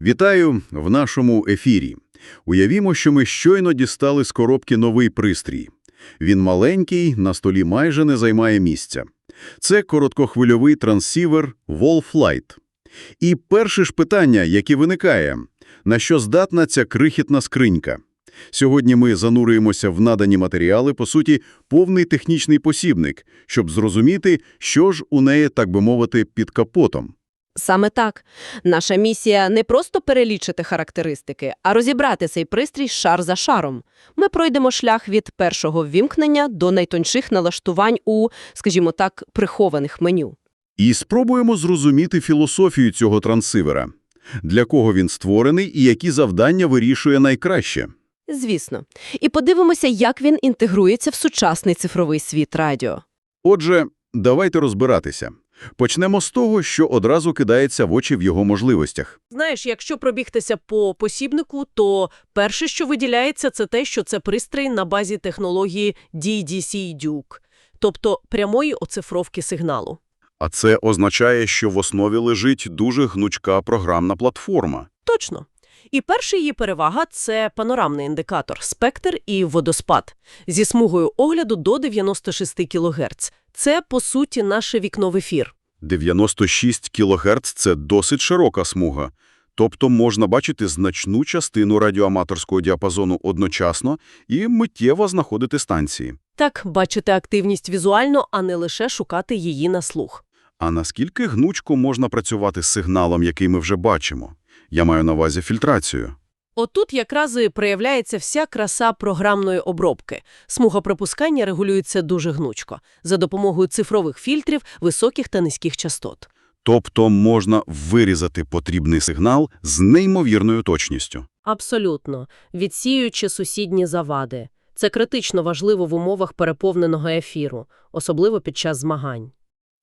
Вітаю в нашому ефірі. Уявімо, що ми щойно дістали з коробки новий пристрій. Він маленький, на столі майже не займає місця. Це короткохвильовий транссівер Wolflight. І перше ж питання, яке виникає – на що здатна ця крихітна скринька? Сьогодні ми занурюємося в надані матеріали, по суті, повний технічний посібник, щоб зрозуміти, що ж у неї, так би мовити, під капотом. Саме так. Наша місія не просто перелічити характеристики, а розібрати цей пристрій шар за шаром. Ми пройдемо шлях від першого ввімкнення до найтонших налаштувань у, скажімо так, прихованих меню. І спробуємо зрозуміти філософію цього трансивера. Для кого він створений і які завдання вирішує найкраще. Звісно. І подивимося, як він інтегрується в сучасний цифровий світ радіо. Отже, давайте розбиратися. Почнемо з того, що одразу кидається в очі в його можливостях. Знаєш, якщо пробігтися по посібнику, то перше, що виділяється, це те, що це пристрій на базі технології DDC Duke, тобто прямої оцифровки сигналу. А це означає, що в основі лежить дуже гнучка програмна платформа. Точно. І перша її перевага – це панорамний індикатор, спектр і водоспад зі смугою огляду до 96 кГц. Це, по суті, наше вікно в ефір. 96 кГц – це досить широка смуга. Тобто можна бачити значну частину радіоаматорського діапазону одночасно і миттєво знаходити станції. Так, бачити активність візуально, а не лише шукати її на слух. А наскільки гнучко можна працювати з сигналом, який ми вже бачимо? Я маю на увазі фільтрацію. Отут якраз і проявляється вся краса програмної обробки. Смуга пропускання регулюється дуже гнучко, за допомогою цифрових фільтрів високих та низьких частот. Тобто можна вирізати потрібний сигнал з неймовірною точністю. Абсолютно. Відсіюючи сусідні завади. Це критично важливо в умовах переповненого ефіру, особливо під час змагань.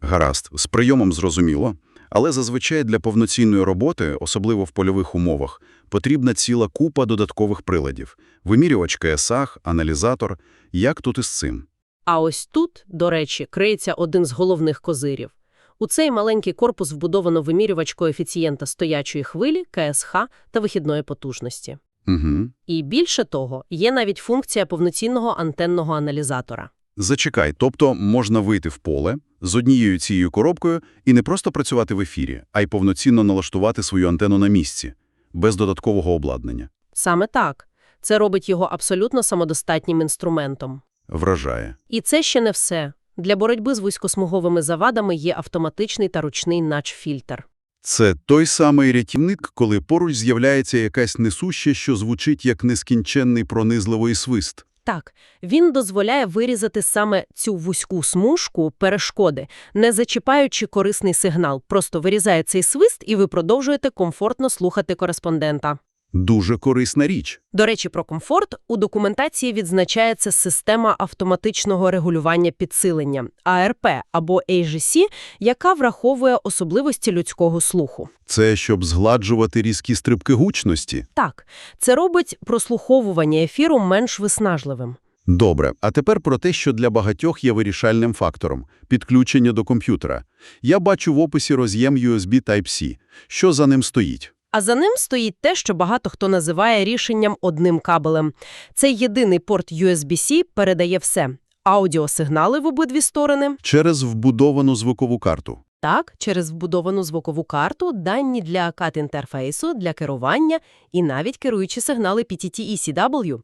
Гаразд, з прийомом зрозуміло, але зазвичай для повноцінної роботи, особливо в польових умовах, потрібна ціла купа додаткових приладів – вимірювач КСАГ, аналізатор. Як тут із цим? А ось тут, до речі, криється один з головних козирів. У цей маленький корпус вбудовано вимірювач коефіцієнта стоячої хвилі, КСХ та вихідної потужності. Угу. І більше того, є навіть функція повноцінного антенного аналізатора. Зачекай, тобто можна вийти в поле з однією цією коробкою і не просто працювати в ефірі, а й повноцінно налаштувати свою антенну на місці, без додаткового обладнання. Саме так. Це робить його абсолютно самодостатнім інструментом. Вражає. І це ще не все. Для боротьби з вузькосмуговими завадами є автоматичний та ручний нач-фільтр. Це той самий рятівник, коли поруч з'являється якась несуще, що звучить як нескінченний пронизливий свист. Так, він дозволяє вирізати саме цю вузьку смужку перешкоди, не зачіпаючи корисний сигнал. Просто вирізає цей свист, і ви продовжуєте комфортно слухати кореспондента. Дуже корисна річ. До речі, про комфорт у документації відзначається система автоматичного регулювання підсилення АРП або AGC, яка враховує особливості людського слуху. Це щоб згладжувати різкі стрибки гучності. Так, це робить прослуховування ефіру менш виснажливим. Добре, а тепер про те, що для багатьох є вирішальним фактором – підключення до комп'ютера. Я бачу в описі роз'єм USB Type-C. Що за ним стоїть? А за ним стоїть те, що багато хто називає рішенням одним кабелем. Цей єдиний порт USB-C передає все – аудіосигнали в обидві сторони, Через вбудовану звукову карту. так, через вбудовану звукову карту, дані для CAT-інтерфейсу, для керування і навіть керуючі сигнали PTT і CW.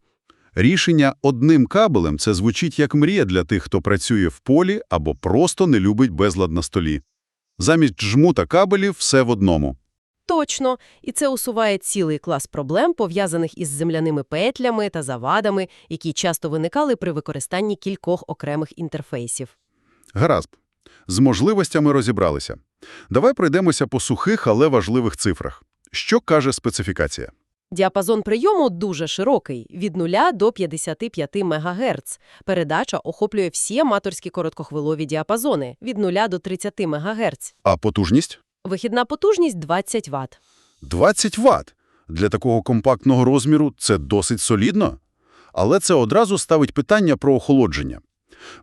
Рішення одним кабелем – це звучить як мрія для тих, хто працює в полі або просто не любить безлад на столі. Замість жмута кабелів – все в одному. Точно, і це усуває цілий клас проблем, пов'язаних із земляними петлями та завадами, які часто виникали при використанні кількох окремих інтерфейсів. Гаразд. З можливостями розібралися. Давай пройдемося по сухих, але важливих цифрах. Що каже специфікація? Діапазон прийому дуже широкий – від 0 до 55 МГц. Передача охоплює всі аматорські короткохвилові діапазони – від 0 до 30 МГц. А потужність? Вихідна потужність – 20 Вт. 20 Вт. Для такого компактного розміру це досить солідно. Але це одразу ставить питання про охолодження.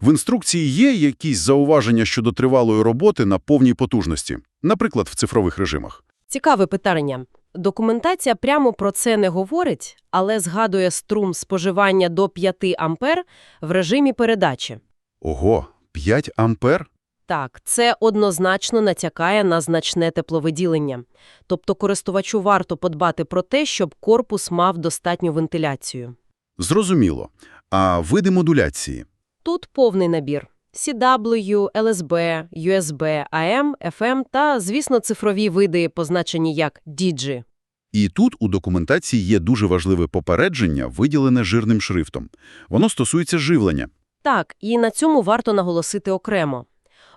В інструкції є якісь зауваження щодо тривалої роботи на повній потужності, наприклад, в цифрових режимах. Цікаве питання. Документація прямо про це не говорить, але згадує струм споживання до 5 ампер в режимі передачі. Ого, 5 ампер? Так, це однозначно натякає на значне тепловиділення. Тобто користувачу варто подбати про те, щоб корпус мав достатню вентиляцію. Зрозуміло. А види модуляції? Тут повний набір. CW, LSB, USB, AM, FM та, звісно, цифрові види, позначені як DG. І тут у документації є дуже важливе попередження, виділене жирним шрифтом. Воно стосується живлення. Так, і на цьому варто наголосити окремо.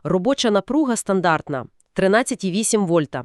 Робоча напруга стандартна – 13,8 вольта.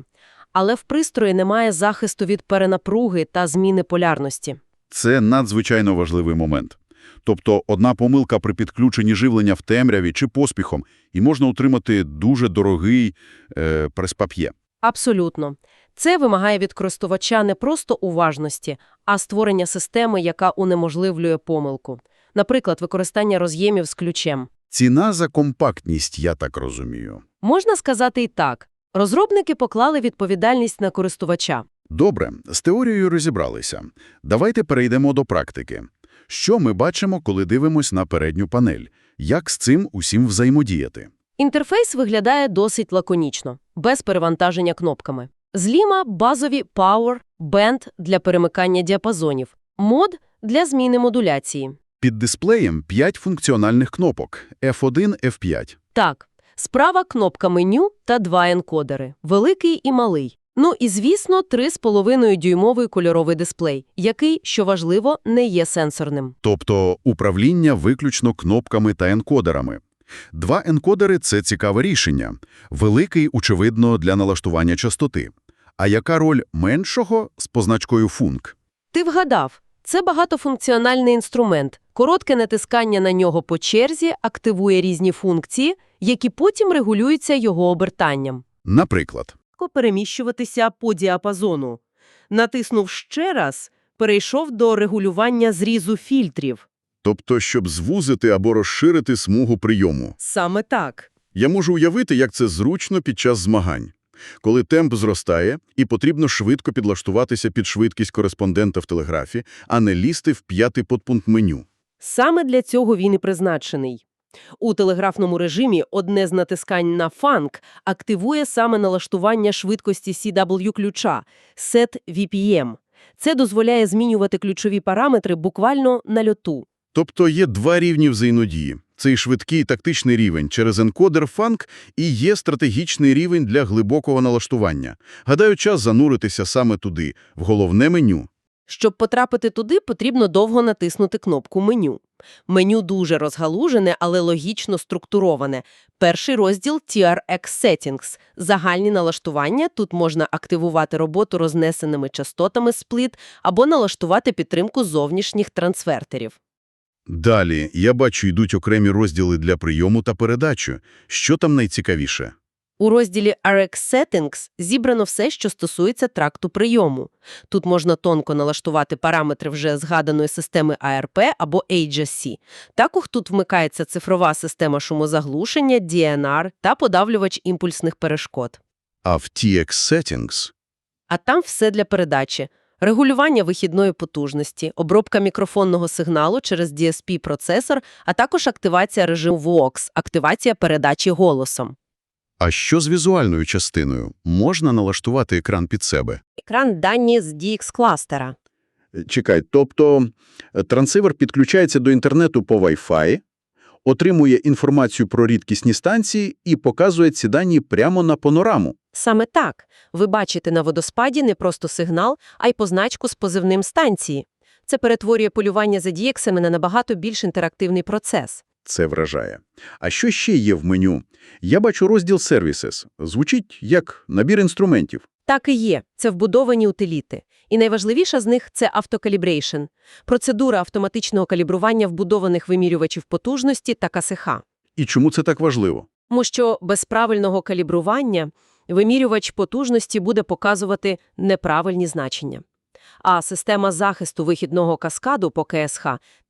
Але в пристрої немає захисту від перенапруги та зміни полярності. Це надзвичайно важливий момент. Тобто одна помилка при підключенні живлення в темряві чи поспіхом, і можна отримати дуже дорогий е, прес-пап'є. Абсолютно. Це вимагає від користувача не просто уважності, а створення системи, яка унеможливлює помилку. Наприклад, використання роз'ємів з ключем. Ціна за компактність, я так розумію. Можна сказати і так. Розробники поклали відповідальність на користувача. Добре, з теорією розібралися. Давайте перейдемо до практики. Що ми бачимо, коли дивимось на передню панель? Як з цим усім взаємодіяти? Інтерфейс виглядає досить лаконічно, без перевантаження кнопками. Зліва – базові Power, Band для перемикання діапазонів, мод для зміни модуляції. Під дисплеєм 5 функціональних кнопок F1, F5. Так, справа кнопка меню та два енкодери – великий і малий. Ну і, звісно, 3,5-дюймовий кольоровий дисплей, який, що важливо, не є сенсорним. Тобто управління виключно кнопками та енкодерами. Два енкодери – це цікаве рішення. Великий, очевидно, для налаштування частоти. А яка роль меншого з позначкою «функ»? Ти вгадав, це багатофункціональний інструмент. Коротке натискання на нього по черзі активує різні функції, які потім регулюються його обертанням. Наприклад, переміщуватися по діапазону. Натиснув ще раз, перейшов до регулювання зрізу фільтрів. тобто, щоб звузити або розширити смугу прийому. Саме так. Я можу уявити, як це зручно під час змагань. Коли темп зростає, і потрібно швидко підлаштуватися під швидкість кореспондента в телеграфі, а не лізти в п'ятий подпункт меню. Саме для цього він і призначений. У телеграфному режимі одне з натискань на фанк активує саме налаштування швидкості CW-ключа – Set VPM. Це дозволяє змінювати ключові параметри буквально на льоту. Тобто є два рівні взаємодії. Цей швидкий тактичний рівень через енкодер фанк і є стратегічний рівень для глибокого налаштування. Гадаю, час зануритися саме туди, в головне меню. Щоб потрапити туди, потрібно довго натиснути кнопку меню. Меню дуже розгалужене, але логічно структуроване. Перший розділ TRX Settings – загальні налаштування. Тут можна активувати роботу рознесеними частотами сплит або налаштувати підтримку зовнішніх трансвертерів. Далі, я бачу, йдуть окремі розділи для прийому та передачі. Що там найцікавіше? У розділі RX Settings зібрано все, що стосується тракту прийому. Тут можна тонко налаштувати параметри вже згаданої системи ARP або HSC. Також тут вмикається цифрова система шумозаглушення, DNR та подавлювач імпульсних перешкод. А в TX Settings А там все для передачі. Регулювання вихідної потужності, обробка мікрофонного сигналу через DSP-процесор, а також активація режиму VOX, активація передачі голосом. А що з візуальною частиною? Можна налаштувати екран під себе? Екран дані з DX-кластера. Чекай, тобто е, трансивер підключається до інтернету по Wi-Fi, отримує інформацію про рідкісні станції і показує ці дані прямо на панораму. Саме так. Ви бачите на водоспаді не просто сигнал, а й позначку з позивним станції. Це перетворює полювання за дієксами на набагато більш інтерактивний процес. Це вражає. А що ще є в меню? Я бачу розділ Services. Звучить як набір інструментів. Так і є. Це вбудовані утиліти. І найважливіша з них – це автокалібрейшн – процедура автоматичного калібрування вбудованих вимірювачів потужності та КСХ. І чому це так важливо? Тому що без правильного калібрування вимірювач потужності буде показувати неправильні значення. А система захисту вихідного каскаду по КСХ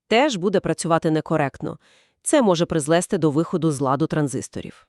теж буде працювати некоректно. Це може призвести до виходу з ладу транзисторів.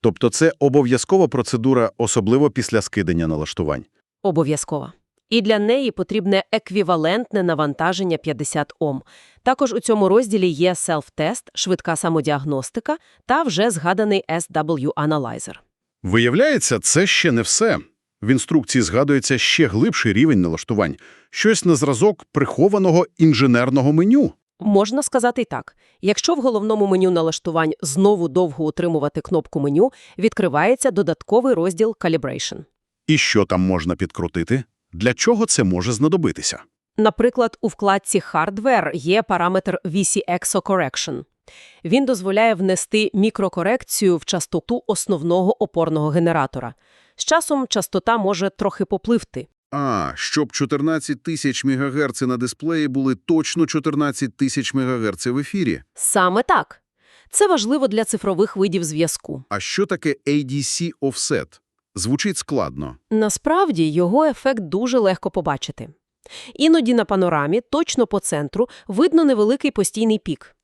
Тобто це обов'язкова процедура, особливо після скидання налаштувань. Обов'язково. І для неї потрібне еквівалентне навантаження 50 Ом. Також у цьому розділі є селф-тест, швидка самодіагностика та вже згаданий SW-аналайзер. Виявляється, це ще не все. В інструкції згадується ще глибший рівень налаштувань. Щось на зразок прихованого інженерного меню. Можна сказати й так. Якщо в головному меню налаштувань знову довго утримувати кнопку меню, відкривається додатковий розділ Calibration. І що там можна підкрутити? Для чого це може знадобитися? Наприклад, у вкладці «Hardware» є параметр VCXO Correction. Він дозволяє внести мікрокорекцію в частоту основного опорного генератора. З часом частота може трохи попливти. А, щоб 14 тисяч МГц на дисплеї були точно 14 тисяч МГц в ефірі. Саме так. Це важливо для цифрових видів зв'язку. А що таке ADC Offset? Звучить складно. Насправді, його ефект дуже легко побачити. Іноді на панорамі, точно по центру, видно невеликий постійний пік.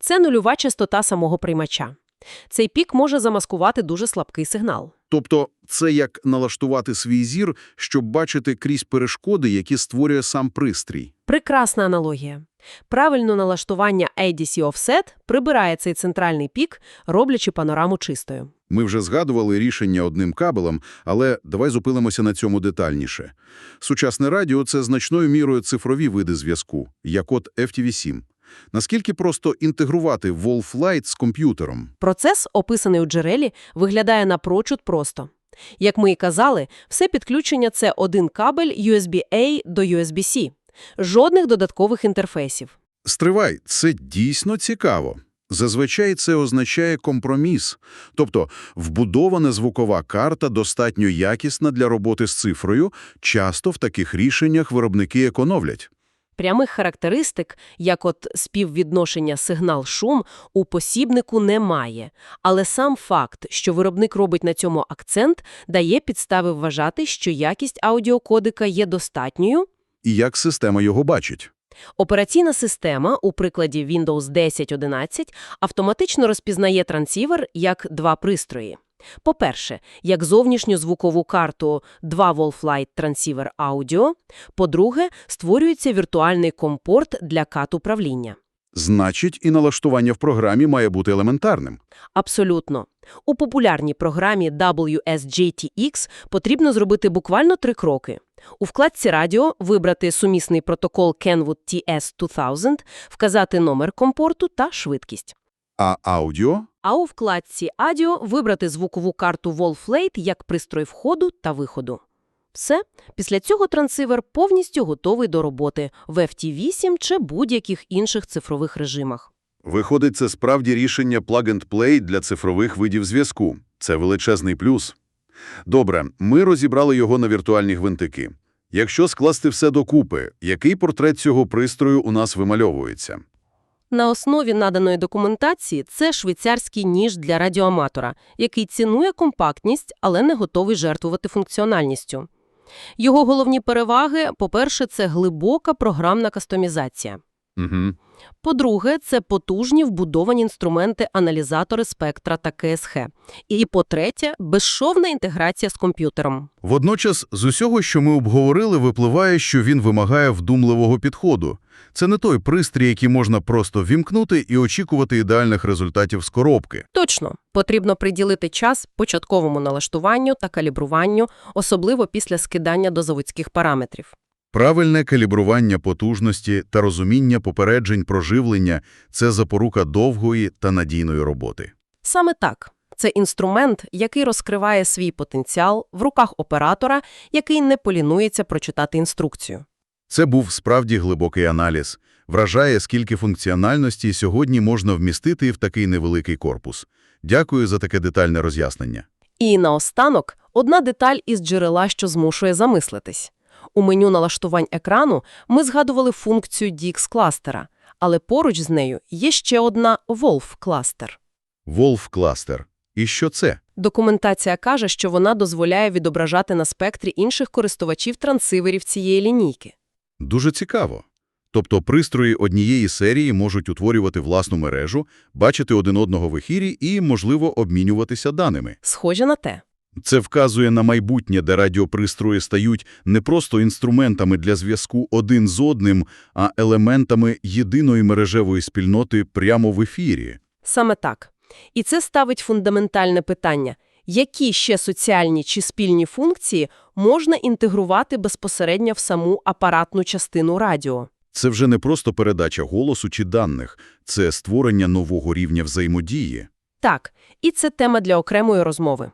Це нульова частота самого приймача. Цей пік може замаскувати дуже слабкий сигнал. Тобто це як налаштувати свій зір, щоб бачити крізь перешкоди, які створює сам пристрій. Прекрасна аналогія. Правильне налаштування ADC Offset прибирає цей центральний пік, роблячи панораму чистою. Ми вже згадували рішення одним кабелем, але давай зупинимося на цьому детальніше. Сучасне радіо – це значною мірою цифрові види зв'язку, як от FTV-7. Наскільки просто інтегрувати Wolf-Light з комп'ютером? Процес, описаний у джерелі, виглядає напрочуд просто. Як ми і казали, все підключення – це один кабель USB-A до USB-C. Жодних додаткових інтерфейсів. Стривай, це дійсно цікаво. Зазвичай це означає компроміс. Тобто вбудована звукова карта достатньо якісна для роботи з цифрою, часто в таких рішеннях виробники економлять. Прямих характеристик, як от співвідношення сигнал-шум, у посібнику немає. Але сам факт, що виробник робить на цьому акцент, дає підстави вважати, що якість аудіокодика є достатньою. І як система його бачить? Операційна система, у прикладі Windows 10.11, автоматично розпізнає трансівер як два пристрої. По-перше, як зовнішню звукову карту 2 Wolflight Transceiver Audio. По-друге, створюється віртуальний компорт для кат-управління. Значить, і налаштування в програмі має бути елементарним. Абсолютно. У популярній програмі WSGTX потрібно зробити буквально три кроки. У вкладці «Радіо» вибрати сумісний протокол Kenwood TS2000, вказати номер компорту та швидкість. А аудіо? А у вкладці «Адіо» вибрати звукову карту Wolflate як пристрой входу та виходу. Все. Після цього трансивер повністю готовий до роботи в FT8 чи будь-яких інших цифрових режимах. Виходить, це справді рішення plug-and-play для цифрових видів зв'язку. Це величезний плюс. Добре, ми розібрали його на віртуальні гвинтики. Якщо скласти все докупи, який портрет цього пристрою у нас вимальовується? На основі наданої документації це швейцарський ніж для радіоаматора, який цінує компактність, але не готовий жертвувати функціональністю. Його головні переваги – по-перше, це глибока програмна кастомізація. Угу. По-друге, це потужні вбудовані інструменти-аналізатори спектра та КСХ. І по-третє, безшовна інтеграція з комп'ютером. Водночас, з усього, що ми обговорили, випливає, що він вимагає вдумливого підходу. Це не той пристрій, який можна просто вімкнути і очікувати ідеальних результатів з коробки. Точно, потрібно приділити час початковому налаштуванню та калібруванню, особливо після скидання до заводських параметрів. Правильне калібрування потужності та розуміння попереджень про живлення – це запорука довгої та надійної роботи. Саме так. Це інструмент, який розкриває свій потенціал в руках оператора, який не полінується прочитати інструкцію. Це був справді глибокий аналіз. Вражає, скільки функціональності сьогодні можна вмістити в такий невеликий корпус. Дякую за таке детальне роз'яснення. І наостанок одна деталь із джерела, що змушує замислитись. У меню налаштувань екрану ми згадували функцію DX-кластера, але поруч з нею є ще одна Wolf-кластер. Wolf-кластер. І що це? Документація каже, що вона дозволяє відображати на спектрі інших користувачів трансиверів цієї лінійки. Дуже цікаво. Тобто пристрої однієї серії можуть утворювати власну мережу, бачити один одного в ефірі і, можливо, обмінюватися даними. Схоже на те. Це вказує на майбутнє, де радіопристрої стають не просто інструментами для зв'язку один з одним, а елементами єдиної мережевої спільноти прямо в ефірі. Саме так. І це ставить фундаментальне питання. Які ще соціальні чи спільні функції можна інтегрувати безпосередньо в саму апаратну частину радіо? Це вже не просто передача голосу чи даних, це створення нового рівня взаємодії. Так, і це тема для окремої розмови.